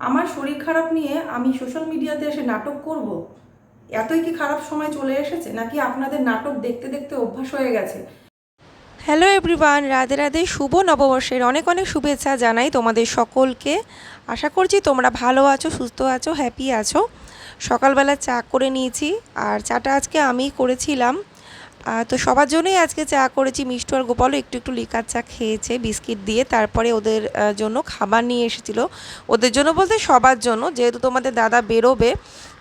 আমার শরীর খারাপ নিয়ে আমি সোশ্যাল মিডিয়াতে এসে নাটক করব? এতই কি খারাপ সময় চলে এসেছে? নাকি আপনাদের নাটক দেখতে দেখতে অভ্যাস হয়ে গেছে? হ্যালো এভরিওয়ান রাধে রাধে, শুভ নববর্ষের অনেক অনেক শুভেচ্ছা জানাই তোমাদের সকলকে। আশা করছি তোমরা ভালো আছো, সুস্থ আছো হ্যাপি আছো। সকালবেলা চা করে নিয়েছি, আর চাটা আজকে আমি করেছিলাম তো সবার জন্যই আজকে চা করেছি। মিষ্টু আর গোপালও একটু একটু লিকার চা খেয়েছে, বিস্কিট দিয়ে। তারপরে ওদের জন্য খাবার নিয়ে এসেছিল। ওদের জন্য বলতে সবার জন্য। যেহেতু তোমাদের দাদা বেরোবে,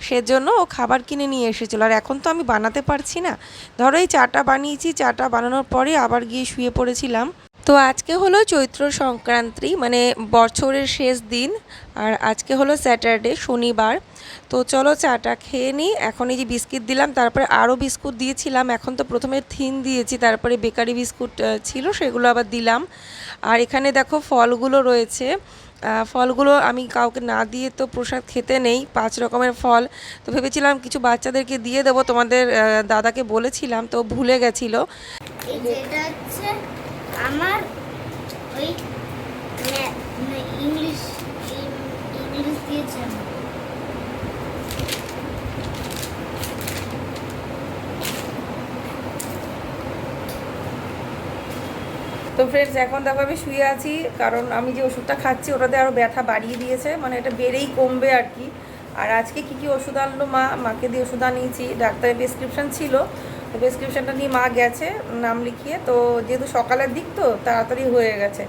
সেজন্য ও খাবার কিনে নিয়ে এসেছিল। আর এখন তো আমি বানাতে পারছি না। ধরো এই চাটা বানিয়েছি, চাটা বানানোর পরে আবার গিয়ে শুয়ে পড়েছিলাম। তো আজকে হলো চৈত্র সংক্রান্তি মানে বছরের শেষ দিন, আর আজকে হলো স্যাটারডে, শনিবার। তো চলো চাটা খেয়ে নিই, এখন এই যে বিস্কিট দিলাম, তারপরে আরও বিস্কুট দিয়েছিলাম, এখন তো প্রথমে থিন দিয়েছি, তারপরে বেকারি বিস্কুট ছিল, সেগুলো আবার দিলাম। আর এখানে দেখো ফলগুলো রয়েছে ফলগুলো আমি কাউকে না দিয়ে তো প্রসাদ খেতে নেই, পাঁচ রকমের ফল। তো ভেবেছিলাম কিছু বাচ্চাদেরকে দিয়ে দেবো, তোমাদের দাদাকে বলেছিলাম, তো ভুলে গেছিল। আমার ওই ইংলিশ ইংলিশ দিয়েছে। তো ফ্রেন্ডস এখন দেখো আমি শুয়ে আছি, কারণ আমি যে ওষুধটা খাচ্ছি, ওটাতে আরও ব্যথা বাড়িয়ে দিয়েছে মানে এটা বেড়েই কমবে আর কি। আর আজকে কি কি ওষুধ আনলো মা? মাকে দিয়ে ওষুধ আনিয়েছি, ডাক্তারের প্রেসক্রিপশন ছিল। তো প্রেসক্রিপশনটা নিয়ে মা গেছে, নাম লিখিয়ে, তো যেহেতু সকালের দিক তো তাড়াতাড়ি হয়ে গেছে।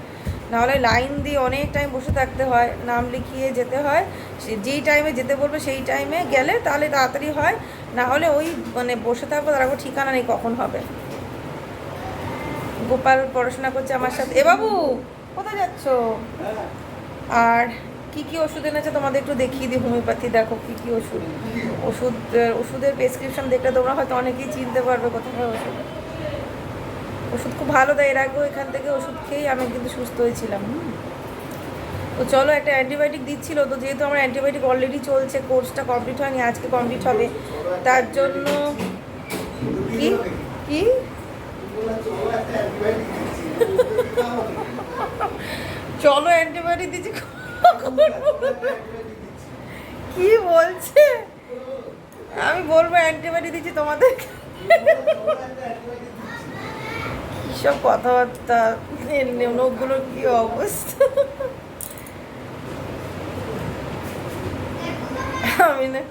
নাহলে লাইন দিয়ে অনেক টাইম বসে থাকতে হয়, নাম লিখিয়ে যেতে হয় যেই টাইমে যেতে বলবে সেই টাইমে গেলে তাহলে তাড়াতাড়ি হয় না হলে ওই মানে বসে থাকব তার কোনো ঠিকানা নেই কখন হবে। গোপাল পড়াশোনা করছে আমার সাথে। এ বাবু, কোথায় যাচ্ছ? আর কি কি ওষুধ এনেছে তোমাদের একটু দেখিয়ে দিই হোমিওপ্যাথি দেখো কি কি ওষুধ। ওষুধ ওষুধের প্রেসক্রিপশন দেখলে তোমরা হয়তো অনেকেই চিনতে পারবে কোথায় ওষুধ। ওষুধ খুব ভালো দেয়, এর আগেও এখান থেকে ওষুধ খেয়েই আমি কিন্তু সুস্থ হয়েছিলাম। তো চলো একটা অ্যান্টিবায়োটিক দিচ্ছিল, তো যেহেতু আমার অ্যান্টিবায়োটিক অলরেডি চলছে কোর্সটা কমপ্লিট হয়নি, আজকে কমপ্লিট হবে। তার জন্য কি? কি? চলো অ্যান্টিবায়োটিক দিচ্ছি। কি বলছে? আমি বলব অ্যান্টিবায়োটিক দিচ্ছি তোমাদের সব কথাবার্তা? নখগুলোর কি অবস্থা? আমি না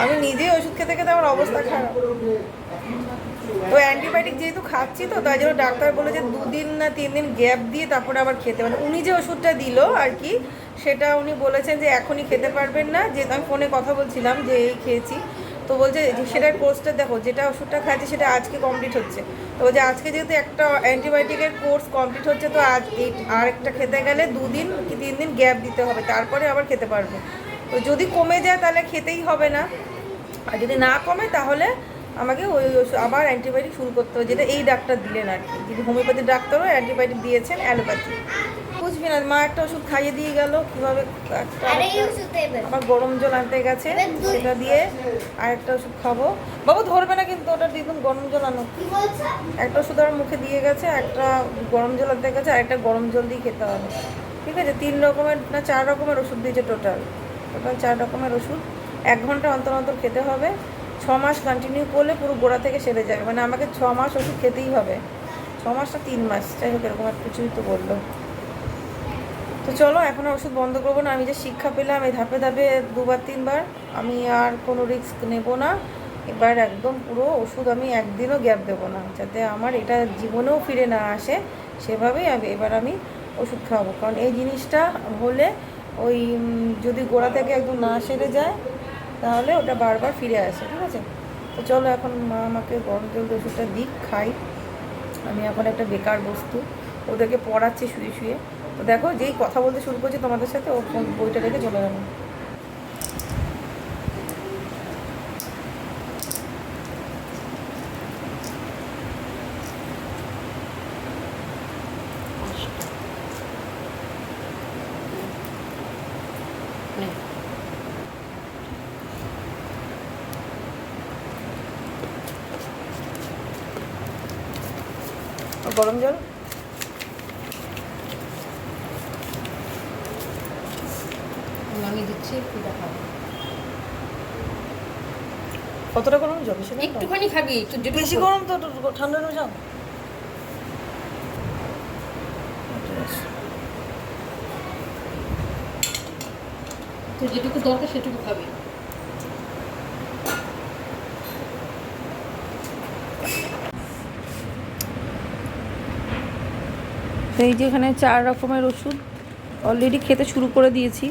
আমি নিজেই ওষুধ খেতে খেতে আমার অবস্থা খারাপ। তো অ্যান্টিবায়োটিক যেহেতু খাচ্ছি তো, তাই জন্য ডাক্তার বলে যে দুদিন না তিন দিন গ্যাপ দিয়ে তারপরে আবার খেতে মানে উনি যে ওষুধটা দিল আর কি, সেটা উনি বলেছেন যে এখনই খেতে পারবেন না। যে আমি ফোনে কথা বলছিলাম যে এই খেয়েছি। তো বলছে সেটার কোর্সটা দেখো, যেটা ওষুধটা খাচ্ছি সেটা আজকে কমপ্লিট হচ্ছে। তো বলছে আজকে যেহেতু একটা অ্যান্টিবায়োটিকের কোর্স কমপ্লিট হচ্ছে, তো আজ এই আরেকটা খেতে গেলে দুদিন কি তিন দিন গ্যাপ দিতে হবে, তারপরে আবার খেতে পারব। তো যদি কমে যায় তাহলে খেতেই হবে না। আর যদি না কমে তাহলে আমাকে ওই ওষুধ আবার অ্যান্টিবায়োটিক শুরু করতে হবে যেটা এই ডাক্তার দিলেন আর কি। যিনি হোমিওপ্যাথি ডাক্তারও অ্যান্টিবায়োটিক দিয়েছেন অ্যালোপ্যাথি। বুঝবি না মা একটা ওষুধ খাইয়ে দিয়ে গেল কীভাবে একটা আর আবার গরম জল আনতে গেছে সেটা দিয়ে আর একটা ওষুধ খাব। বাবু ধরবে না কিন্তু ওটা দেখুন গরম জল আনো। একটা ওষুধ আমার মুখে দিয়ে গেছে একটা গরম জল আনতে গেছে আরেকটা গরম জল দিয়ে খেতে হবে। ঠিক আছে? তিন রকমের না চার রকমের ওষুধ দিয়েছে টোটাল টোটাল চার রকমের ওষুধ। এক ঘণ্টা অন্তর অন্তর খেতে হবে। ছ মাস কন্টিনিউ করলে পুরো গোড়া থেকে সেরে যাবে। মানে আমাকে ছ মাস ওষুধ খেতেই হবে। ছ মাস না তিন মাস। যাই হোক, এরকম এক কিছুই তো বলল। তো চলো, এখন ওষুধ বন্ধ করব না। আমি যে শিক্ষা পেলাম এই ধাপে ধাপে দুবার, তিনবার, আমি আর কোনো রিস্ক নেব না। এবার একদম পুরো ওষুধ আমি একদিনও গ্যাপ দেবো না, যাতে আমার এটা জীবনেও ফিরে না আসে। সেভাবেই আমি এবার আমি ওষুধ খাওয়াবো। কারণ এই জিনিসটা হলে ওই যদি গোড়া থেকে একদম না সেরে যায় তাহলে ওটা বারবার ফিরে আসে, ঠিক আছে? তো চলো এখন মা আমাকে গরম জল ওষুধটা দিক, খাই। আমি এখন একটা বেকার বস্তু। ওদেরকে পড়াচ্ছি শুয়ে শুয়ে। তো দেখো যেই কথা বলতে শুরু করছি তোমাদের সাথে, ও বইটা রেখে চলে যাবে গরম জল? আমি দিচ্ছি একটু দেখাবো কতটা গরম জল? একটুখানি খাবি একটু বেশি গরম তো ঠান্ডা নেমে যাও যেটুকু দরকার সেটুকু খাবি। এই যে এখানে চার রকমের ওষুধ অলরেডি খেতে শুরু করে দিয়েছি।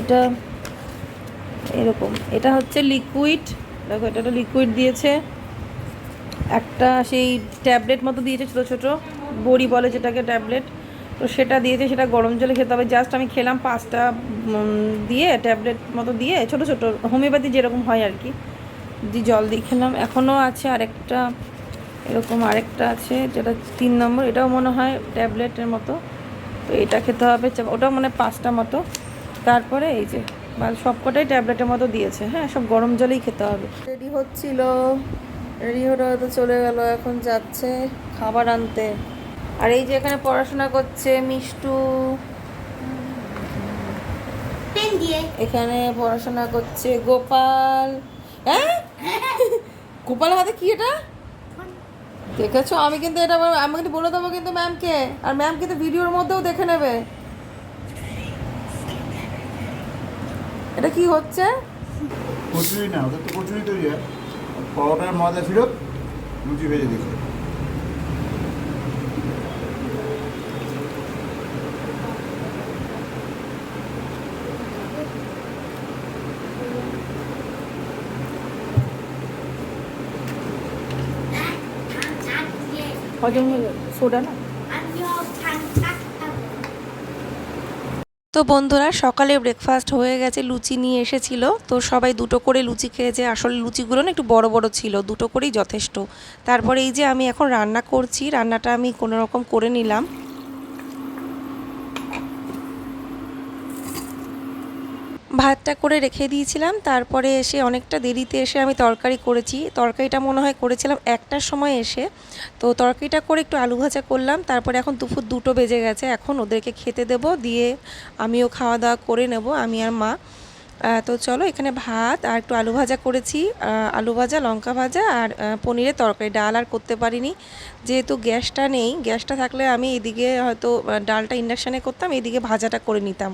এটা এরকম। এটা হচ্ছে লিকুইড দেখো এটা একটা লিকুইড দিয়েছে। একটা সেই ট্যাবলেট মতো দিয়েছে ছোটো ছোটো, বড়ি বলে যেটাকে ট্যাবলেট তো সেটা দিয়েছে, সেটা গরম জলে খেতে হবে। জাস্ট আমি খেলাম পাঁচটা দিয়ে ট্যাবলেট মতো দিয়ে, ছোটো ছোটো, হোমিওপ্যাথি যেরকম হয় আর কি জল দিয়ে খেলাম। এখনও আছে আরেকটা এরকম আরেকটা আছে যেটা তিন নম্বর এটাও মনে হয় ট্যাবলেটের মতো। তো এটা খেতে হবে ওটাও মানে পাঁচটা মতো। তারপরে এই যে সবকটাই ট্যাবলেটের মতো দিয়েছে। হ্যাঁ সব গরম জলেই খেতে হবে। রেডি হচ্ছিল। রেডি হতে হতে চলে গেল এখন যাচ্ছে খাবার আনতে। আর এই যে এখানে পড়াশোনা করছে মিষ্টু। দিয়ে এখানে পড়াশোনা করছে গোপাল। হ্যাঁ? গোপাল হাতে কি এটা? দেখেছ? আমি কিন্তু এটা আমি কিন্তু বলে দেবো কিন্তু ম্যামকে আর ম্যাম কিন্তু ভিডিওর মধ্যেও দেখে নেবে। এটা কি হচ্ছে? কচুরি না ওদের তো কচুরি তৈরি হয়। পরোটার ময়দা ফিরত, লুচি ভেজে দিয়েছে। হজম সোডা না? তো বন্ধুরা, সকালে ব্রেকফাস্ট হয়ে গেছে, লুচি নিয়ে এসেছিল। তো সবাই দুটো করে লুচি খেয়েছে। আসলে লুচিগুলো না একটু বড় বড় ছিল, দুটো করেই যথেষ্ট। তারপরে এই যে আমি এখন রান্না করছি, রান্নাটা আমি কোনো রকম করে নিলাম। ভাতটা করে রেখে দিয়েছিলাম। তারপরে এসে অনেকটা দেরিতে এসে আমি তরকারি করেছি। তরকারিটা মনে হয় করেছিলাম একটার সময় এসে। তো তরকারিটা করে একটু আলু ভাজা করলাম। তারপরে এখন দুপুর দুটো বেজে গেছে। এখন ওদেরকে খেতে দেবো। দিয়ে আমিও খাওয়া দাওয়া করে নেব, আমি আর মা। তো চলো এখানে ভাত আর একটু আলু ভাজা করেছি। আলু ভাজা, লঙ্কা ভাজা আর পনিরের তরকারি। ডাল আর করতে পারিনি। যেহেতু গ্যাসটা নেই, গ্যাসটা থাকলে আমি এদিকে হয়তো ডালটা ইন্ডাকশানে করতাম, এদিকে ভাজাটা করে নিতাম।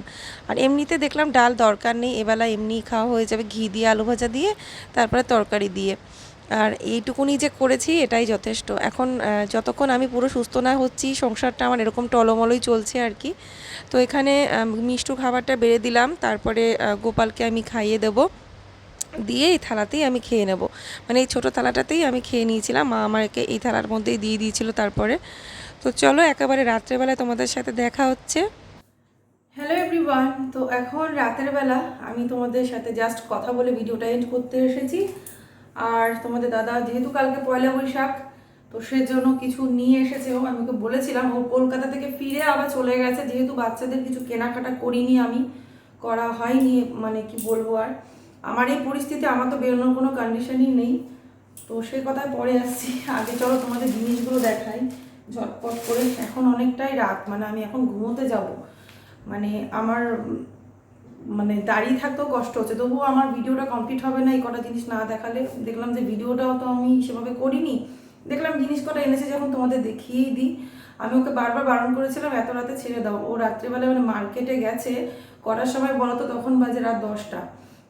আর এমনিতে দেখলাম ডাল দরকার নেই, এবেলা এমনি খাওয়া হয়ে যাবে ঘি দিয়ে, আলু ভাজা দিয়ে, তারপরে তরকারি দিয়ে। আর এইটুকুনি যে করেছি, এটাই যথেষ্ট। এখন যতক্ষণ আমি পুরো সুস্থ না হচ্ছি, সংসারটা আমার এরকম টলমলই চলছে আর কি। তো এখানে মিষ্টু খাবারটা বেড়ে দিলাম, তারপরে গোপালকে আমি খাইয়ে দেবো। দিয়ে এই থালাতেই আমি খেয়ে নেব। মানে এই ছোটো থালাটাতেই আমি খেয়ে নিয়েছিলাম। মা আমাকে এই থালার মধ্যেই দিয়ে দিয়েছিল তারপরে। তো চলো, একেবারে রাত্রেবেলায় তোমাদের সাথে দেখা হচ্ছে। হ্যালো এভরিওয়ান তো এখন রাতের বেলা আমি তোমাদের সাথে জাস্ট কথা বলে ভিডিওটা এন্ড করতে এসেছি। আর তোমাদের দাদা যেহেতু কালকে পয়লা বৈশাখ, তো সেজন্য কিছু নিয়ে এসেছে ও আমি ওকে বলেছিলাম, ও কলকাতা থেকে ফিরে আবার চলে গেছে। যেহেতু বাচ্চাদের কিছু কেনাকাটা করিনি আমি, করা হয়নি মানে কি বলব আর। আমার এই পরিস্থিতি, আমার তো বেরোনোর কোনো কন্ডিশনই নেই। তো সেই কথায় পরে আসছি। আগে চলো তোমাদের জিনিসগুলো দেখাই। ঝটপট করে। এখন অনেকটাই রাত মানে আমি এখন ঘুমোতে যাব। মানে আমার মানে দাঁড়িয়ে থাকতেও কষ্ট হচ্ছে। তবুও আমার ভিডিওটা কমপ্লিট হবে না, এই কটা জিনিস না দেখালে। দেখলাম যে ভিডিওটাও তো আমি সেভাবে করিনি। দেখলাম জিনিস কটা এনেছে যখন তোমাদের দেখিয়েই দিই। আমি ওকে বারবার বারণ করেছিলাম, এত রাতে ছেড়ে দাও। ও রাত্রিবেলা মানে মার্কেটে গেছে, কটার সময় বলো তো, তখন বাজে রাত দশটা।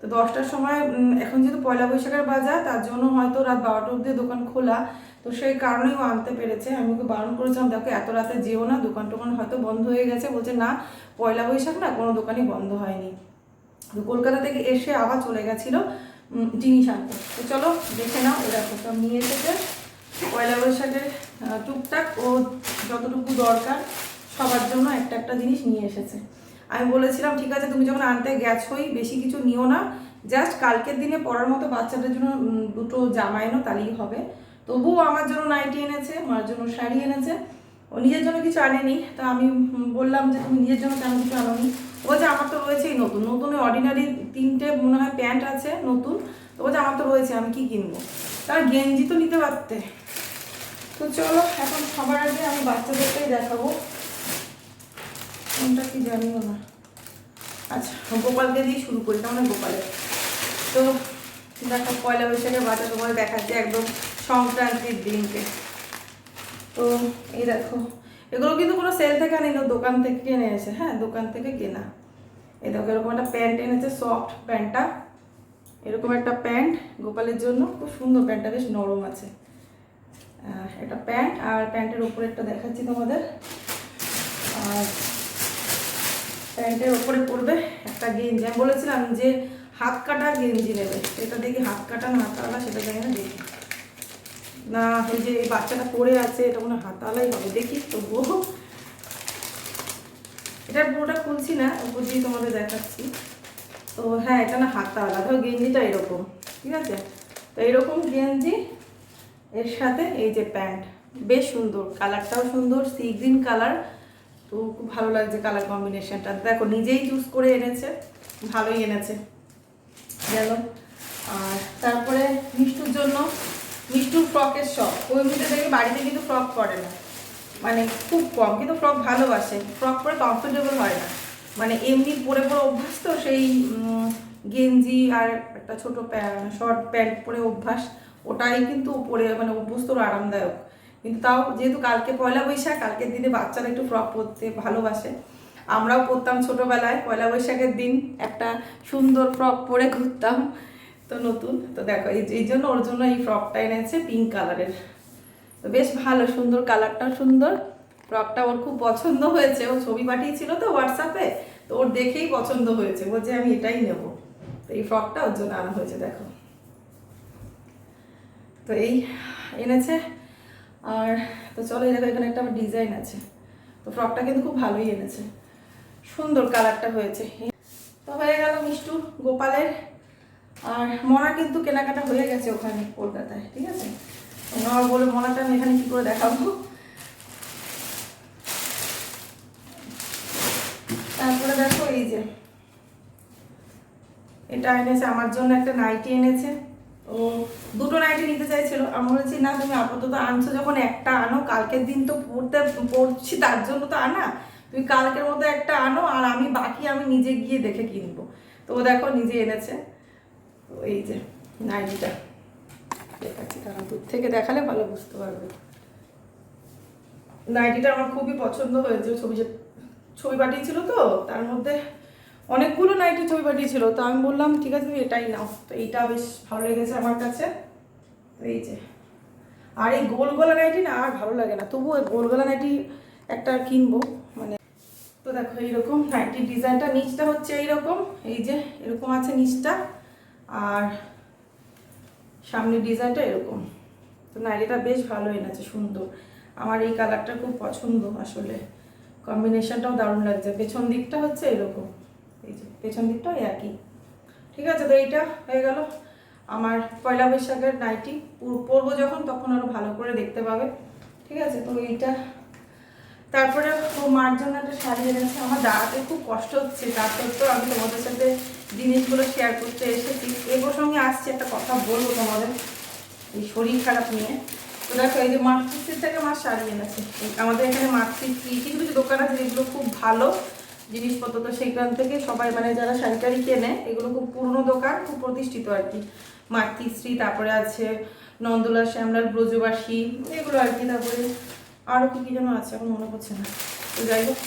তো দশটার সময় এখন যেহেতু পয়লা বৈশাখের বাজার, তার জন্য হয়তো রাত বারোটা অব্দি দোকান খোলা। তো সেই কারণেই ও আনতে পেরেছে। আমি ওকে বারণ করেছিলাম, দেখো, এত রাতে যেও না, দোকান টোকান হয়তো বন্ধ হয়ে গেছে। বলছে, না, পয়লা বৈশাখ না, কোনো দোকানই বন্ধ হয়নি। তো কলকাতা থেকে এসে আবার চলে গেছিল জিনিস আনতে। তো চলো, দেখে নাও, এরা সব নিয়ে এসেছে। পয়লা বৈশাখের টুকটাক ও যতটুকু দরকার, সবার জন্য একটা একটা জিনিস নিয়ে এসেছে। আমি বলেছিলাম, ঠিক আছে, তুমি যখন আনতে গেছোই, বেশি কিছু নিও না। জাস্ট কালকের দিনে পরার মতো বাচ্চাদের জন্য দুটো জামা এনো, তাহলেই হবে। তবুও আমার জন্য নাইটি এনেছে, মার জন্য শাড়ি এনেছে। ও নিজের জন্য কিছু আনেনি। তা আমি বললাম যে, তুমি নিজের জন্য কেন কিছু আনোনি। যে আমার তো রয়েছেই নতুন। নতুন অর্ডিনারি তিনটে মনে হয় প্যান্ট আছে, নতুন। তো বলছে, আমার তো রয়েছে, আমি কি কিনবো? তার গেঞ্জি তো নিতে পারতে। তো চলো, এখন সবার আগে আমি বাচ্চাদেরকেই দেখাবো। কোনটা কি জানিও না আচ্ছা গোপালকে দিয়ে শুরু করি মানে গোপালের? তো দেখো, পয়লা বৈশাখের বাজার তোমাদের দেখাচ্ছে একদম সংক্রান্তির দিনকে। তো এই দেখো, এগুলো কিন্তু কোনো সেল থেকে আনি না দোকান থেকে কিনে এনেছে। হ্যাঁ দোকান থেকে কেনা। এই দেখো, এরকম একটা প্যান্ট এনেছে সফট প্যান্টটা। এরকম একটা প্যান্ট গোপালের জন্য, খুব সুন্দর প্যান্টটা, বেশ নরম আছে। এটা প্যান্ট, আর প্যান্টের উপরে একটা দেখাচ্ছি তোমাদের। আর প্যান্টের ওপরে পড়বে একটা গেঞ্জি। আমি বলেছিলাম যে হাত কাটা গেঞ্জি নেবে। এটা দেখি হাত কাটা না হাত কাটা সেটা জানি না, দেখি। না, ওই যে এই বাচ্চাটা পড়ে আছে, এটা মনে হাতালাই হবে। দেখি তবুও। এটার পুরোটা খুলছি না দিয়ে তোমাদের দেখাচ্ছি। তো হ্যাঁ এটা না হাতাওয়ালা ধরো গেঞ্জিটা এরকম, ঠিক আছে? তো এরকম গেঞ্জি, এর সাথে এই যে প্যান্ট। বেশ সুন্দর, কালারটাও সুন্দর, সি গ্রিন কালার। তো খুব ভালো লাগছে কালার কম্বিনেশনটা দেখো, নিজেই চুজ করে এনেছে, ভালোই এনেছে। গেল। আর তারপরে মিষ্টুর জন্য, মিষ্টুর ফ্রকের শখ ওই মধ্যে দেখে বাড়িতে কিন্তু ফ্রক করে না। মানে খুব কম, কিন্তু ফ্রক ভালোবাসে। ফ্রক পরে কমফোর্টেবল হয় না। মানে এমনি পরে পরে অভ্যাস তো, সেই গেঞ্জি আর একটা ছোট শর্ট প্যান্ট পরে অভ্যাস। ওটাই কিন্তু পরে মানে অভ্যস্ত আরামদায়ক। কিন্তু তাও যেহেতু কালকে পয়লা বৈশাখ, কালকের দিনে বাচ্চারা একটু ফ্রক পরতে ভালোবাসে। আমরাও পরতাম ছোটোবেলায়, পয়লা বৈশাখের দিন একটা সুন্দর ফ্রক পরে ঘুরতাম, তো নতুন। তো দেখো, এই জন্য ওর জন্য এই ফ্রকটা এনেছে পিঙ্ক কালারের। তো বেশ ভালো, সুন্দর কালারটাও সুন্দর। ফ্রকটা ওর খুব পছন্দ হয়েছে। ও ছবি পাঠিয়েছিল তো হোয়াটসঅ্যাপে, তো ওর দেখেই পছন্দ হয়েছে। বলছে আমি এটাই নেব। তো এই ফ্রকটা ওর জন্য আনা হয়েছে, দেখো। তো এই এনেছে আর তো চলো, এই দেখো, এখানে একটা আমার ডিজাইন আছে। তো ফ্রকটা কিন্তু খুব ভালোই এনেছে। সুন্দর কালারটা হয়েছে। তো হয়ে গেল মিষ্টু গোপালের। আর মনা কিন্তু কেনাকাটা হয়ে গেছে ওখানে কলকাতায়, ঠিক আছে? আমার বলে মনাটা আমি এখানে কী করে দেখাবো? তারপরে দেখো, এই যে, এটা এনেছে, আমার জন্য একটা নাইটি এনেছে। ও দুটো নাইটি নিতে চাইছিল। আমি বলেছি, না, তুমি আপাতত আনছো, যখন একটা আনো, কালকের দিন তো পড়তে, পড়ছি, তার জন্য তো আনা। তুমি কালকের মতো একটা আনো, আর আমি বাকি আমি নিজে গিয়ে দেখে কিনবো। তো ও দেখো, নিজে এনেছে। এই যে নাইটিটা দেখাচ্ছি তারা দূর থেকে দেখালে ভালো বুঝতে পারবে। নাইটিটা আমার খুবই পছন্দ হয়েছে। ছবি ছবি পাঠিয়েছিল তো, তার মধ্যে অনেকগুলো নাইটি ছবি পাঠিয়েছিল, তো আমি বললাম, ঠিক আছে, তুমি এটাই নাও। তো এইটা বেশ ভালো লেগেছে আমার কাছে। এই যে, আর এই গোল গলা নাইটি না আর ভালো লাগে না, তবুও এই গোল গলা নাইটি একটা কিনবো মানে তো দেখো এইরকম নাইটির ডিজাইনটা, নিচটা হচ্ছে এইরকম, এই যে এরকম আছে নিচটা, আর সামনের ডিজাইনটা এরকম। তো নাইটিটা বেশ ভালো এনেছে, সুন্দর। আমার এই কালারটা খুব পছন্দ আসলে। কম্বিনেশনটাও দারুণ লাগছে, পেছন দিকটা হচ্ছে এরকম। পেছন দিকটাও একই। ঠিক আছে, তো এইটা হয়ে গেল আমার পয়লা বৈশাখের নাইটি পুর- পরবো যখন, তখন আরও ভালো করে দেখতে পাবে। ঠিক আছে, তো এইটা। তারপরে ও মার জন্য একটা শাড়ি এনেছে। আমার দাঁড়াতে খুব কষ্ট হচ্ছে। তার সত্ত্বেও আমি তোমাদের সাথে জিনিসগুলো শেয়ার করতে এসেছি। এই প্রসঙ্গে আসছি, একটা কথা বলব তোমাদের। এই শরীর খারাপ নিয়ে। তো দেখো, এই যে মাতৃশ্রী থেকে মা শাড়ি এনেছে। আমাদের এখানে মাতৃশ্রী কিছু কিছু দোকান আছে যেগুলো খুব ভালো। জিনিসপত্র তো সেইখান থেকে সবাই মানে যারা শাড়ি কেনে, এগুলো খুব পুরনো দোকান, খুব প্রতিষ্ঠিত আর কি। মাতৃশ্রী তারপরে আছে নন্দলাল শ্যামলাল, ব্রজবাসী, এগুলো আর কি। তারপরে আরও কী কী যেন আছে, এখন মনে পড়ছে না। তো যাই হোক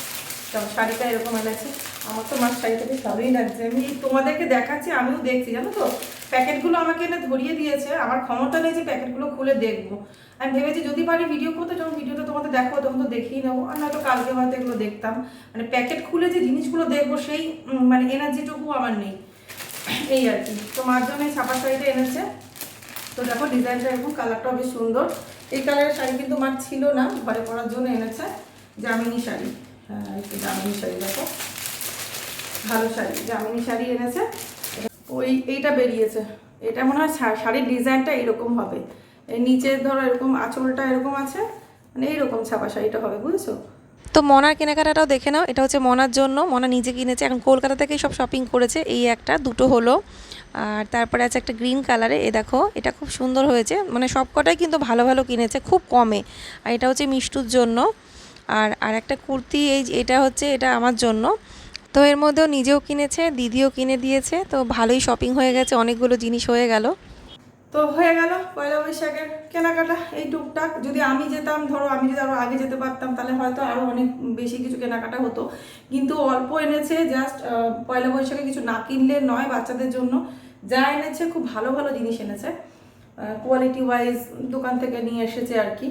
শাড়িটা এরকম এনেছে। আমার তো মার শাড়িটাকে ভালোই লাগছে। আমি তোমাদেরকে দেখাচ্ছি, আমিও দেখছি, জানো তো? প্যাকেটগুলো আমাকে এনে ধরিয়ে দিয়েছে, আমার ক্ষমতা নেই যে প্যাকেটগুলো খুলে দেখব। আমি ভেবেছি যদি পারি ভিডিও করতে, যখন ভিডিওটা তোমাদের দেখো তখন তো দেখেই নেব। আর নয়তো কালকে হয়তো এগুলো দেখতাম। মানে প্যাকেট খুলে যে জিনিসগুলো দেখব, সেই মানে এনার্জিটুকু আমার নেই। এই আর কি। তো মার জন্য এই ছাপা শাড়িটা এনেছে। তো দেখো ডিজাইনটা এরকম কালারটাও বেশ সুন্দর। এই কালারের শাড়ি কিন্তু মার ছিল না, ঘরে পরার জন্য এনেছে। জামিনী শাড়ি। হ্যাঁ জামিনী শাড়ি দেখো। ভালো শাড়ি জামিনী শাড়ি এনেছে। ওই এইটা বেরিয়েছে। এটা মনে হয় শাড়ির ডিজাইনটা এরকম হবে। নিচে ধরো এরকম আঁচলটা এরকম আছে মানে এইরকম ছাপা শাড়িটা হবে, বুঝেছ? তো মনার কেনাকাটাটাও দেখে নাও। এটা হচ্ছে মনার জন্য। মনা নিজে কিনেছে। এখন কলকাতা থেকেই সব শপিং করেছে। এই একটা, দুটো হলো। আর তারপরে আছে একটা গ্রিন কালারে এ দেখো, এটা খুব সুন্দর হয়েছে। মানে সব কটাই কিন্তু ভালো ভালো কিনেছে, খুব কমে। আর এটা হচ্ছে মিষ্টুর জন্য। আর আর একটা কুর্তি, এই এটা হচ্ছে, এটা আমার জন্য। তো এর মধ্যেও নিজেও কিনেছে, দিদিও কিনে দিয়েছে, তো ভালোই শপিং হয়ে গেছে, অনেকগুলো জিনিস হয়ে গেল। তো হয়ে গেল পয়লা বৈশাখের কেনাকাটা, এই টুকটাক। যদি আমি যেতাম, ধরো আমি যদি আরও আগে যেতে পারতাম, তাহলে হয়তো আরও অনেক বেশি কিছু কেনাকাটা হতো। কিন্তু অল্প এনেছে জাস্ট পয়লা বৈশাখে কিছু না কিনলে নয় বাচ্চাদের জন্য। যা এনেছে, খুব ভালো ভালো জিনিস এনেছে। কোয়ালিটি ওয়াইজ দোকান থেকে নিয়ে এসেছে আর কি।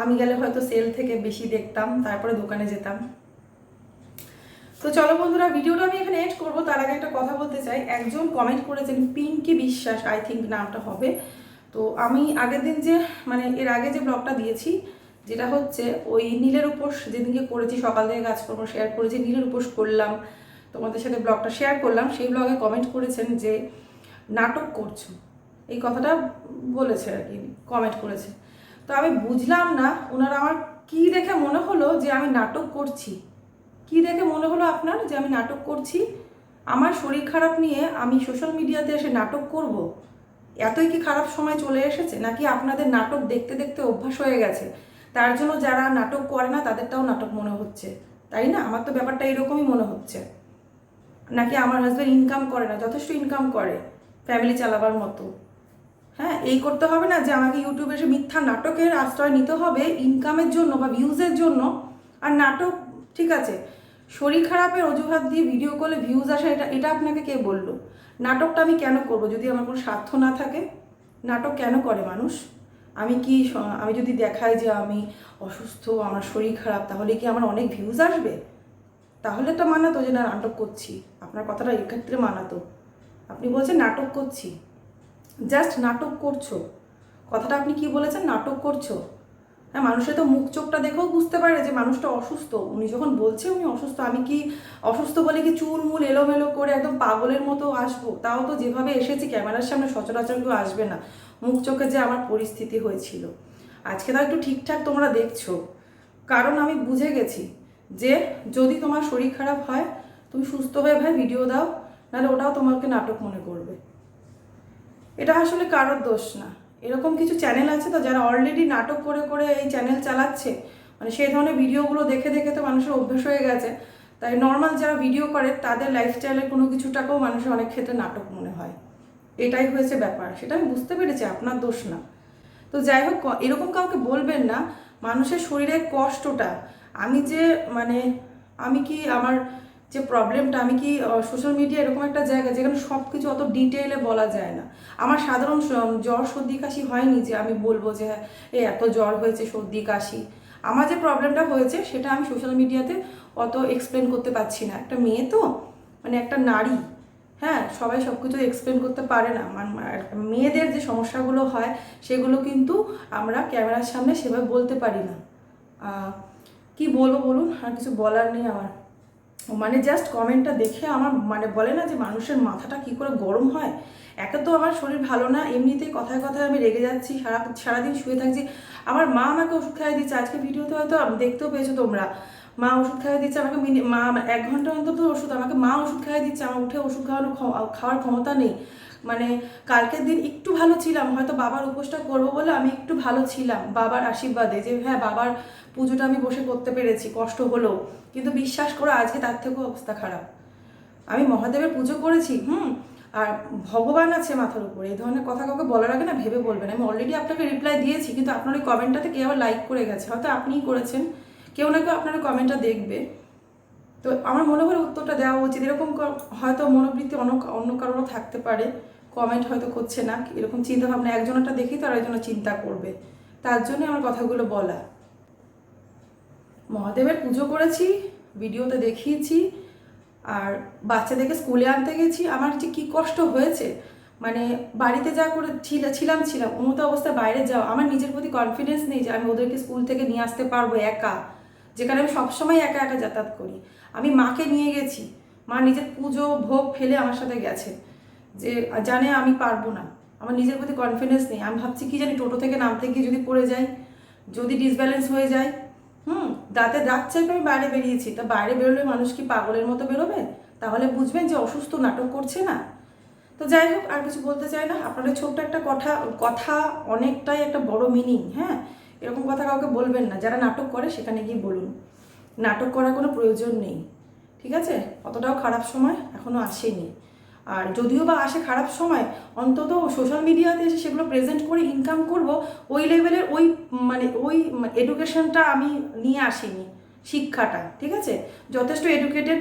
আমি গেলে হয়তো সেল থেকে বেশি দেখতাম, তারপরে দোকানে যেতাম। তো চলো বন্ধুরা, ভিডিওটা আমি এখানে এড করব। তার আগে একটা কথা বলতে চাই। একজন কমেন্ট করেছেন, পিঙ্কি বিশ্বাস আই থিঙ্ক নামটা হবে। তো আমি আগের দিন যে মানে এর আগে যে ব্লগটা দিয়েছি, যেটা হচ্ছে ওই নীলের উপোস যেদিনকে করেছি, সকাল থেকে কাজকর্ম শেয়ার করেছি, নীলের উপোস করলাম, তোমাদের সাথে ব্লগটা শেয়ার করলাম। সেই ব্লগে কমেন্ট করেছেন যে, নাটক করছ। এই কথাটা বলেছে আর কি কমেন্ট করেছে। তো আমি বুঝলাম না, ওনারা আমার কি দেখে মনে হলো যে আমি নাটক করছি। কি দেখে মনে হলো আপনার যে আমি নাটক করছি? আমার শরীর খারাপ নিয়ে আমি সোশ্যাল মিডিয়াতে এসে নাটক করব? এতই কি খারাপ সময় চলে এসেছে? নাকি আপনাদের নাটক দেখতে দেখতে অভ্যাস হয়ে গেছে? তার জন্য যারা নাটক করে না, তাদেরটাও নাটক মনে হচ্ছে। তাই না? আমার তো ব্যাপারটা এরকমই মনে হচ্ছে। নাকি আমার হাজব্যান্ড ইনকাম করে না? যথেষ্ট ইনকাম করে ফ্যামিলি চালাবার মতো। হ্যাঁ এই করতে হবে না যে আমাকে ইউটিউবে এসে মিথ্যা নাটকের আশ্রয় নিতে হবে ইনকামের জন্য বা ভিউজের জন্য। আর নাটক, ঠিক আছে। শরীর খারাপের অজুহাত দিয়ে ভিডিও কলে ভিউজ আসে, এটা এটা আপনাকে কে বলল? নাটকটা আমি কেন করব? যদি আমার কোনো স্বার্থ না থাকে, নাটক কেন করে মানুষ? আমি কি আমি যদি দেখাই যে আমি অসুস্থ, আমার শরীর খারাপ, তাহলে কি আমার অনেক ভিউজ আসবে? তাহলে তো মানাতো যে, না, নাটক করছি। আপনার কথাটা এক্ষেত্রে মানাতো। আপনি বলছেন, নাটক করছি। জাস্ট নাটক করছ। কথাটা আপনি কি বলেছেন? নাটক করছ। হ্যাঁ মানুষের তো মুখ চোখটা দেখেও বুঝতে পারে যে মানুষটা অসুস্থ। উনি যখন বলছে উনি অসুস্থ, আমি কি অসুস্থ বলে কি চুল, মুল, এলোমেলো করে একদম পাগলের মতো আসব? তাও তো যেভাবে এসেছি, ক্যামেরার সামনে সচরাচর কেউ আসবে না। মুখ চোখে যে আমার পরিস্থিতি হয়েছিল। আজকে তাও একটু ঠিকঠাক তোমরা দেখছ। কারণ আমি বুঝে গেছি যে যদি তোমার শরীর খারাপ হয়, তুমি সুস্থ হয়ে ভাই ভিডিও দাও, নাহলে ওটাও তোমাকে নাটক মনে করবে। এটা আসলে কারোর দোষ না। এরকম কিছু চ্যানেল আছে তো যারা অলরেডি নাটক করে করে এই চ্যানেল চালাচ্ছে? মানে সেই ধরনের ভিডিওগুলো দেখে দেখে তো মানুষের অভ্যেস হয়ে গেছে। তাই নর্মাল যারা ভিডিও করে, তাদের লাইফস্টাইলের কোনো কিছুটাকেও মানুষের অনেক ক্ষেত্রে নাটক মনে হয়। এটাই হয়েছে ব্যাপার। সেটা আমি বুঝতে পেরেছি, আপনার দোষ না। তো যাই হোক, এরকম কাউকে বলবেন না, মানুষের শরীরের কষ্টটা, আমি যে মানে আমি কি আমার যে প্রবলেমটা আমি কি সোশ্যাল মিডিয়া এরকম একটা জায়গা যেখানে সব কিছু অত ডিটেইলে বলা যায় না? আমার সাধারণ জ্বর সর্দি কাশি হয়নি যে আমি বলব যে হ্যাঁ এই এত জ্বর হয়েছে, সর্দি, কাশি। আমার যে প্রবলেমটা হয়েছে, সেটা আমি সোশ্যাল মিডিয়াতে অত এক্সপ্লেন করতে পারছি না। একটা মেয়ে তো মানে একটা নারী হ্যাঁ সবাই সব কিছু এক্সপ্লেন করতে পারে না। মেয়েদের যে সমস্যাগুলো হয়, সেগুলো কিন্তু আমরা ক্যামেরার সামনে সেভাবে বলতে পারি না। কি বলব বলুন? আর কিছু বলার নেই আমার। মানে জাস্ট কমেন্টটা দেখে আমার মানে বলে না যে মানুষের মাথাটা কি করে গরম হয়? একে তো আমার শরীর ভালো না, এমনিতেই কথায় কথায় আমি রেগে যাচ্ছি, সারা সারাদিন শুয়ে থাকছি। আমার মা আমাকে ওষুধ খাইয়ে দিচ্ছে, আজকে ভিডিওতে হয়তো দেখতেও পেয়েছ তোমরা। মা ওষুধ খাইয়ে দিচ্ছে, আমাকে মিনি- মা, এক ঘণ্টা অন্তত ওষুধ, আমাকে মা ওষুধ খাইয়ে দিচ্ছে, আমার উঠে ওষুধ খাওয়ানো খাওয়ার ক্ষমতা নেই। মানে কালকের দিন একটু ভালো ছিলাম, হয়তো বাবার উপোসটা করব বলে আমি একটু ভালো ছিলাম, বাবার আশীর্বাদে, যে হ্যাঁ বাবার পুজোটা আমি বসে করতে পেরেছি, কষ্ট হলো কিন্তু বিশ্বাস করো, আজকে তার থেকেও অবস্থা খারাপ। আমি মহাদেবের পুজো করেছি, হুম, আর ভগবান আছে মাথার উপরে, এই ধরনের কথা কাউকে বলার আগে না ভেবে বলবেন। আমি অলরেডি আপনাকে রিপ্লাই দিয়েছি, কিন্তু আপনার ওই কমেন্টটাতে কেউ আবার লাইক করে গেছে, হয়তো আপনিই করেছেন। কেউ না কেউ আপনারা কমেন্টটা দেখবে। তো আমার মনে হলো উত্তরটা দেওয়া উচিত। এরকম হয়তো মনোবৃত্তি অন্য অন্য কারোরও থাকতে পারে। কমেন্ট হয়তো করছে না। এরকম চিন্তা ভাবনা একজনটা তো আরেকজনের চিন্তা করবে। তার জন্য আমার কথাগুলো বলা। মহাদেবের পুজো করেছি, ভিডিওতে দেখিয়েছি, আর বাচ্চাদেরকে স্কুলে আনতে গেছি। আমার যে কী কষ্ট হয়েছে মানে বাড়িতে যা করে ছিল- ছিলাম ছিলাম উন্নত অবস্থায় বাইরে যাও আমার নিজের প্রতি কনফিডেন্স নেই যে আমি ওদেরকে স্কুল থেকে নিয়ে আসতে পারব একা। যেখানে আমি সবসময় একা একা যাতায়াত করি। আমি মাকে নিয়ে গেছি। মা নিজের পুজো, ভোগ ফেলে আমার সাথে গেছে। যে, জানে আমি পারব না। আমার নিজের প্রতি কনফিডেন্স নেই। আমি ভাবছি কি জানি টোটো থেকে নামতে গিয়ে যদি পড়ে যাই, যদি ডিসব্যালেন্স হয়ে যায় হুম দাঁতে দাঁত চাইপে আমি বাইরে বেরিয়েছি। তা বাইরে বেরোলে মানুষ কি পাগলের মতো বেরোবে? তাহলে বুঝবেন যে অসুস্থ নাটক করছে না। তো যাই হোক, আর কিছু বলতে চাই না। আপনাদের ছোট্ট একটা কথা কথা অনেকটাই একটা বড় মিনিং হ্যাঁ? এরকম কথা কাউকে বলবেন না। যারা নাটক করে সেখানে গিয়ে বলুন। নাটক করার কোনো প্রয়োজন নেই। ঠিক আছে? অতটাও খারাপ সময় এখনও আসেনি। আর যদিও বা আসে খারাপ সময়, অন্তত সোশ্যাল মিডিয়াতে এসে সেগুলো প্রেজেন্ট করে ইনকাম করব, ওই লেভেলের ওই মানে ওই এডুকেশনটা আমি নিয়ে আসিনি শিক্ষাটা ঠিক আছে? যথেষ্ট এডুকেটেড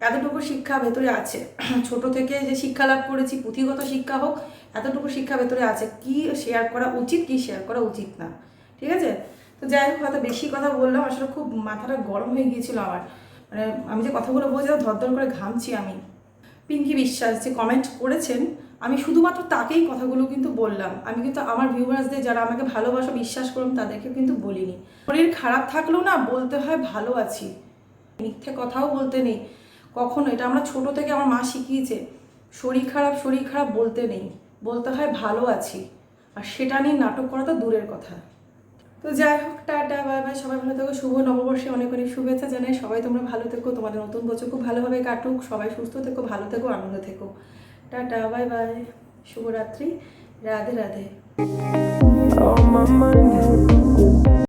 এতটুকু শিক্ষা ভেতরে আছে। ছোট থেকে যে শিক্ষা লাভ করেছি, পুঁথিগত শিক্ষা হোক, এতটুকু শিক্ষা ভেতরে আছে। কি শেয়ার করা উচিত, কি শেয়ার করা উচিত না। ঠিক আছে? তো যাই হোক, হয়তো বেশি কথা বললাম, আসলে খুব মাথাটা গরম হয়ে গিয়েছিল আমার মানে আমি যে কথাগুলো বলছি ধরধর করে ঘামছি আমি। পিঙ্কি বিশ্বাস যে কমেন্ট করেছেন, আমি শুধুমাত্র তাকেই কথাগুলো কিন্তু বললাম। আমি কিন্তু আমার ভিউয়ার্সদের যারা আমাকে ভালোবাসা, বিশ্বাস করুন তাদেরকে কিন্তু বলিনি। শরীর খারাপ থাকলেও না বলতে হয়, ভালো আছি। মিথ্যে কথাও বলতে নেই। কখনো, এটা আমরা ছোট থেকে আমার মা শিখিয়েছে। শরীর খারাপ শরীর খারাপ বলতে নেই। বলতে হয়, ভালো আছি। আর সেটা নিয়ে নাটক করা তো দূরের কথা। তো যাই হোক, টাটা, বাই বাই, সবাই ভালো থেকো, শুভ নববর্ষে, অনেক অনেক শুভেচ্ছা জানাই, সবাই তোমরা ভালো থেকো, তোমাদের নতুন বছর খুব ভালোভাবে কাটুক, সবাই সুস্থ থেকো, ভালো থেকো, আনন্দ থেকো। টাটা, বাই বাই, শুভরাত্রি, রাধে রাধে। Mind.